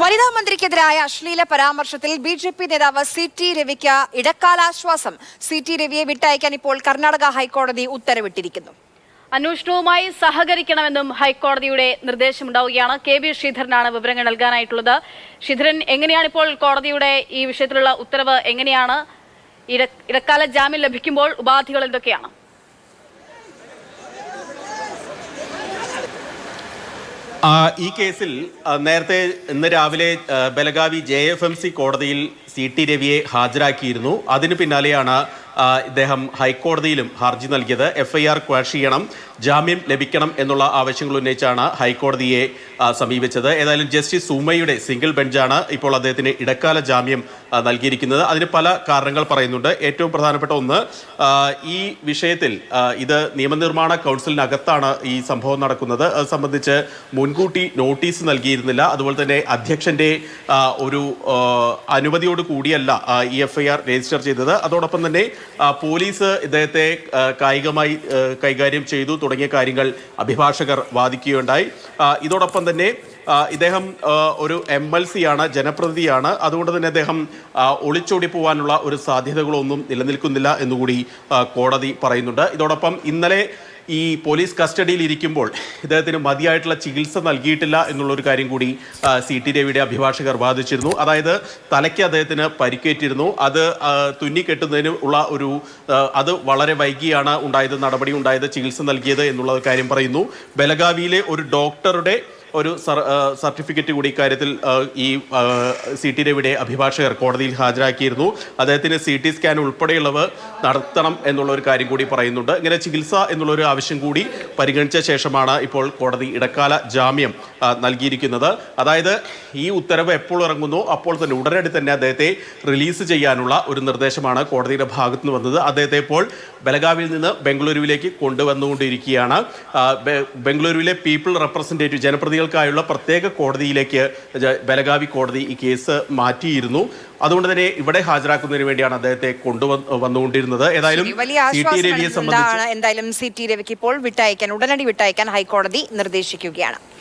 വനിതാ മന്ത്രിക്കെതിരായ അശ്ലീല പരാമർശത്തിൽ ബി ജെ പി നേതാവ് സി ടി രവിക്ക് ഇടക്കാലാശ്വാസം. സി ടി രവിയെ വിട്ടയക്കാൻ ഇപ്പോൾ കർണാടക ഹൈക്കോടതി ഉത്തരവിട്ടിരിക്കുന്നു. അന്വേഷണവുമായി സഹകരിക്കണമെന്നും ഹൈക്കോടതിയുടെ നിർദ്ദേശമുണ്ടാവുകയാണ്. കെ ബി ശ്രീധരനാണ് വിവരങ്ങൾ നൽകാനായിട്ടുള്ളത്. ശ്രീധരൻ എങ്ങനെയാണ് ഇപ്പോൾ കോടതിയുടെ ഈ വിഷയത്തിലുള്ള ഉത്തരവ് എങ്ങനെയാണ്? ഇടക്കാല ജാമ്യം ലഭിക്കുമ്പോൾ ഉപാധികൾ എന്തൊക്കെയാണ്? ഈ കേസിൽ നേരത്തെ ഇന്ന് രാവിലെ Belagavi J F M C കോടതിയിൽ സി ടി രവിയെ ഹാജരാക്കിയിരുന്നു. അതിന് പിന്നാലെയാണ് ഇദ്ദേഹം ഹൈക്കോടതിയിലും ഹർജി നൽകിയത്. എഫ് ഐ ആർ ക്വാഷ് ചെയ്യണം ജാമ്യം ലഭിക്കണം എന്നുള്ള ആവശ്യങ്ങൾ ഉന്നയിച്ചാണ് ഹൈക്കോടതിയെ സമീപിച്ചത്. ഏതായാലും ജസ്റ്റിസ് സുമയുടെ സിംഗിൾ ബെഞ്ചാണ് ഇപ്പോൾ അദ്ദേഹത്തിന് ഇടക്കാല ജാമ്യം നൽകിയിരിക്കുന്നത്. അതിന് പല കാരണങ്ങൾ പറയുന്നുണ്ട്. ഏറ്റവും പ്രധാനപ്പെട്ട ഒന്ന് ഈ വിഷയത്തിൽ ഇത് നിയമനിർമ്മാണ കൗൺസിലിനകത്താണ് ഈ സംഭവം നടക്കുന്നത്. അത് സംബന്ധിച്ച് മുൻകൂട്ടി നോട്ടീസ് നൽകിയിരുന്നില്ല. അതുപോലെ തന്നെ അധ്യക്ഷന്റെ ഒരു അനുമതിയോട് കൂടിയല്ല ഈ എഫ് രജിസ്റ്റർ ചെയ്തത്. അതോടൊപ്പം തന്നെ പോലീസ് ഇദ്ദേഹത്തെ കായികമായി കൈകാര്യം ചെയ്തു തുടങ്ങിയ കാര്യങ്ങൾ അഭിഭാഷകർ വാദിക്കുകയുണ്ടായി. ഇതോടൊപ്പം തന്നെ ഇദ്ദേഹം ഒരു എം എൽ സി ആണ് ജനപ്രതിനിധിയാണ്. അതുകൊണ്ട് തന്നെ അദ്ദേഹം ഒളിച്ചോടി പോകാനുള്ള ഒരു സാധ്യതകളൊന്നും നിലനിൽക്കുന്നില്ല എന്നുകൂടി കോടതി പറയുന്നുണ്ട്. ഇതോടൊപ്പം ഇന്നലെ ഈ പോലീസ് കസ്റ്റഡിയിൽ ഇരിക്കുമ്പോൾ ഇദ്ദേഹത്തിന് മതിയായിട്ടുള്ള ചികിത്സ നൽകിയിട്ടില്ല എന്നുള്ള ഒരു കാര്യം കൂടി സി. ടി. രവിയുടെ അഭിഭാഷകർ വാദിച്ചിരുന്നു. അതായത് തലയ്ക്ക് അദ്ദേഹത്തിന് പരിക്കേറ്റിരുന്നു. അത് തുന്നിക്കെട്ടുന്നതിന് ഉള്ള ഒരു അത് വളരെ വൈകിയാണ് ഉണ്ടായത് നടപടി ഉണ്ടായത് ചികിത്സ നൽകിയത് എന്നുള്ള കാര്യം പറയുന്നു. ബലഗാവിയിലെ ഒരു ഡോക്ടറുടെ ഒരു സർട്ടിഫിക്കറ്റ് കൂടി ഇക്കാര്യത്തിൽ ഈ സി ടി രവിയുടെ അഭിഭാഷകർ കോടതിയിൽ ഹാജരാക്കിയിരുന്നു. അദ്ദേഹത്തിന് സി ടി സ്കാൻ ഉൾപ്പെടെയുള്ളവ നടത്തണം എന്നുള്ള ഒരു കാര്യം കൂടി പറയുന്നുണ്ട്. ഇങ്ങനെ ചികിത്സ എന്നുള്ള ഒരു ആവശ്യം കൂടി പരിഗണിച്ച ശേഷമാണ് ഇപ്പോൾ കോടതി ഇടക്കാല ജാമ്യം നൽകിയിരിക്കുന്നത്. അതായത് ഈ ഉത്തരവ് എപ്പോൾ ഇറങ്ങുന്നു അപ്പോൾ തന്നെ ഉടനടി തന്നെ അദ്ദേഹത്തെ റിലീസ് ചെയ്യാനുള്ള ഒരു നിർദ്ദേശമാണ് കോടതിയുടെ ഭാഗത്തുനിന്ന് വന്നത്. അദ്ദേഹത്തെ ഇപ്പോൾ ബലഗാവിൽ നിന്ന് ബംഗളൂരുവിലേക്ക് കൊണ്ടുവന്നുകൊണ്ടിരിക്കുകയാണ്. ബംഗളൂരുവിലെ പീപ്പിൾ റെപ്രസെന്റേറ്റീവ് ജനപ്രതികൾക്കായുള്ള പ്രത്യേക കോടതിയിലേക്ക് ബലഗാവി കോടതി ഈ കേസ് മാറ്റിയിരുന്നു. അതുകൊണ്ട് തന്നെ ഇവിടെ ഹാജരാക്കുന്നതിന് വേണ്ടിയാണ് അദ്ദേഹത്തെ കൊണ്ടുവന്നുകൊണ്ടിരുന്നത് ഏതായാലും എന്തായാലും സി ടി രവിക്ക് ഇപ്പോൾ വിട്ടയക്കാൻ ഉടനടി വിട്ടയക്കാൻ ഹൈക്കോടതി നിർദ്ദേശിക്കുകയാണ്.